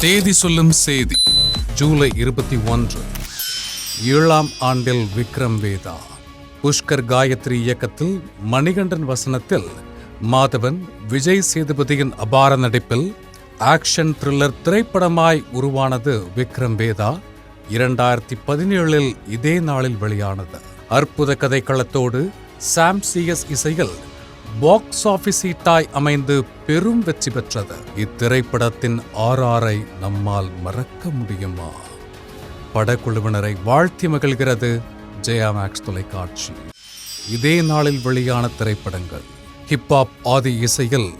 தேதி சொல்லும் செய்தி ஜூலை இருபத்தி ஒன்று. ஏழாம் ஆண்டில் விக்ரம் வேதா. புஷ்கர் காயத்ரி இயக்கத்தில் மணிகண்டன் வசனத்தில் மாதவன் விஜய் சேதுபதியின் அபார நடிப்பில் ஆக்ஷன் த்ரில்லர் திரைப்படமாய் உருவானது விக்ரம் வேதா. இரண்டாயிரத்தி பதினேழில் இதே நாளில் வெளியானது. அற்புத கதைக்களத்தோடு Sam C S box office ஹிட்டாய் அமைந்து பெரும் வெற்றி பெற்றது. இத்திரைப்படத்தின் ஆர்ஆரை நம்மால் மறக்க முடியுமா? படக்குழுவினரை வாழ்த்தி மகிழ்கிறது ஜெயா மேக்ஸ் தொலைக்காட்சி. இதே நாளில் வெளியான திரைப்படங்கள். ஹிப்ஹாப் ஆதி இசையில்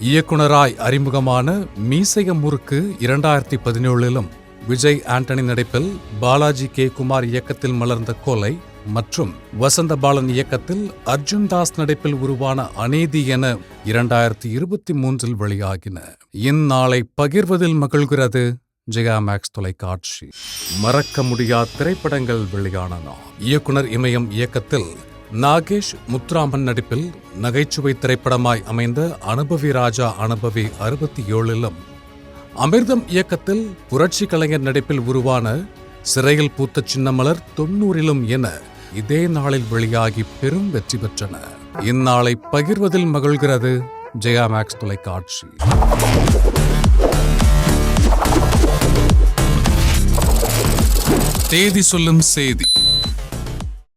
இயக்குனராய் அறிமுகமான மீசைய முறுக்கு இரண்டாயிரத்தி பதினேழிலும் விஜய் ஆண்டனி நடிப்பில் பாலாஜி கே குமார் இயக்கத்தில் மலர்ந்த கொலை மற்றும் வசந்த பாலன் இயக்கத்தில் அர்ஜுன் தாஸ் நடிப்பில் உருவான அநீதி என இரண்டாயிரத்தி இருபத்தி மூன்றில் வெளியாகின. இந்நாளை பகிர்வதில் மகிழ்கிறது ஜெயா மேக்ஸ் தொலைக்காட்சி. மறக்க முடியா திரைப்படங்கள் வெளியானன. இயக்குனர் இமயம் இயக்கத்தில் நாகேஷ் முத்துராமன் நடிப்பில் நகைச்சுவை திரைப்படமாய் அமைந்த அனுபவி ராஜா அனுபவி அறுபத்தி ஏழிலும் அமிர்தம் இயக்கத்தில் புரட்சி கலைஞர் நடிப்பில் உருவான சிறையில் பூத்த சின்னமலர் தொண்ணூறிலும் என இதே நாளில் வெளியாகி பெரும் வெற்றி பெற்றன. இந்நாளை பகிர்வதில் மகிழ்கிறது ஜெயா மேக்ஸ் தொலைக்காட்சி. தேதி சொல்லும் செய்தி.